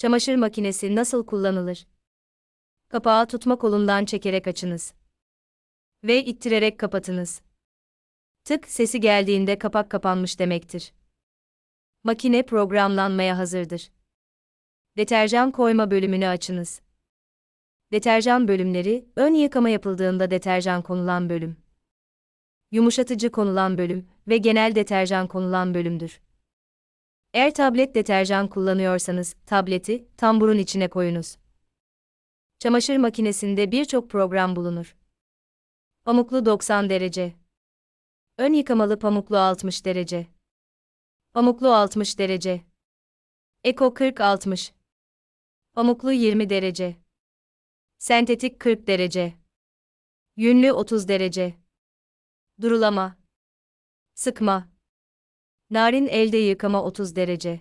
Çamaşır makinesi nasıl kullanılır? Kapağı tutma kolundan çekerek açınız. Ve ittirerek kapatınız. Tık sesi geldiğinde kapak kapanmış demektir. Makine programlanmaya hazırdır. Deterjan koyma bölümünü açınız. Deterjan bölümleri, ön yıkama yapıldığında deterjan konulan bölüm. Yumuşatıcı konulan bölüm ve genel deterjan konulan bölümdür. Eğer tablet deterjan kullanıyorsanız, tableti tamburun içine koyunuz. Çamaşır makinesinde birçok program bulunur. Pamuklu 90 derece. Ön yıkamalı pamuklu 60 derece. Pamuklu 60 derece. Eko 40-60. Pamuklu 20 derece. Sentetik 40 derece. Yünlü 30 derece. Durulama. Sıkma. Narin elde yıkama 30 derece.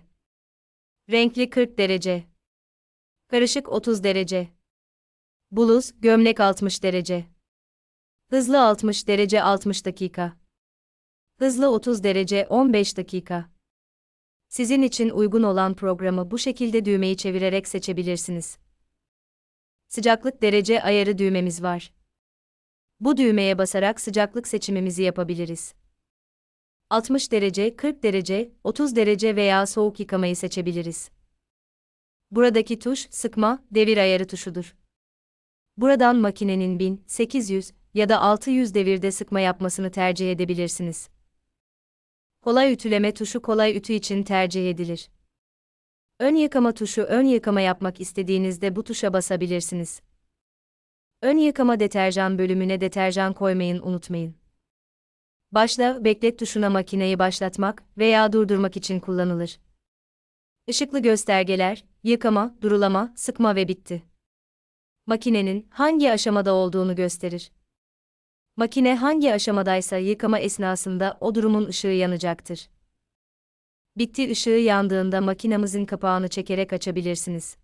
Renkli 40 derece. Karışık 30 derece. Bluz, gömlek 60 derece. Hızlı 60 derece 60 dakika. Hızlı 30 derece 15 dakika. Sizin için uygun olan programı bu şekilde düğmeyi çevirerek seçebilirsiniz. Sıcaklık derece ayarı düğmemiz var. Bu düğmeye basarak sıcaklık seçimimizi yapabiliriz. 60 derece, 40 derece, 30 derece veya soğuk yıkamayı seçebiliriz. Buradaki tuş sıkma, devir ayarı tuşudur. Buradan makinenin 1800 ya da 600 devirde sıkma yapmasını tercih edebilirsiniz. Kolay ütüleme tuşu kolay ütü için tercih edilir. Ön yıkama tuşu ön yıkama yapmak istediğinizde bu tuşa basabilirsiniz. Ön yıkama deterjan bölümüne deterjan koymayın unutmayın. Başla, beklet tuşuna makineyi başlatmak veya durdurmak için kullanılır. Işıklı göstergeler, yıkama, durulama, sıkma ve bitti. Makinenin hangi aşamada olduğunu gösterir. Makine hangi aşamadaysa yıkama esnasında o durumun ışığı yanacaktır. Bitti ışığı yandığında makinamızın kapağını çekerek açabilirsiniz.